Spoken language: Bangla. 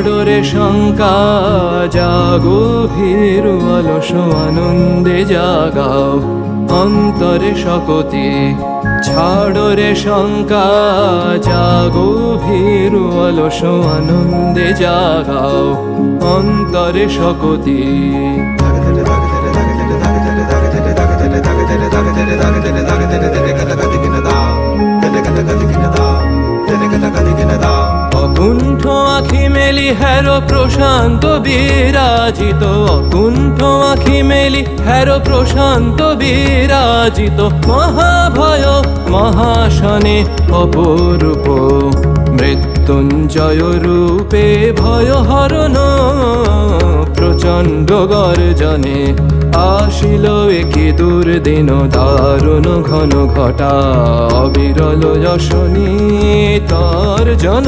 ছাড়রে শঙ্কা, জাগো ভীরু অলস আনন্দে জাগাও। অন্তরে শকতি, ছাড়রে শঙ্কা, জাগো ভীরু অলস আনন্দে জাগাও। অন্তরে শকতি। অকুণ্ঠ আখি মেলি হ্যারো প্রশান্ত বিরাজিত, অকুণ্ঠ আখি মেলি হ্যারো প্রশান্ত বিরাজিত, মহাভয় মহাশনে অপরূপ, মৃত্যুঞ্জয় রূপে ভয় হরণ, প্রচণ্ড গর্জনে আসিল একি দুর্দিন, দারুণ ঘন ঘটা অবিরল যশনী তর্জন।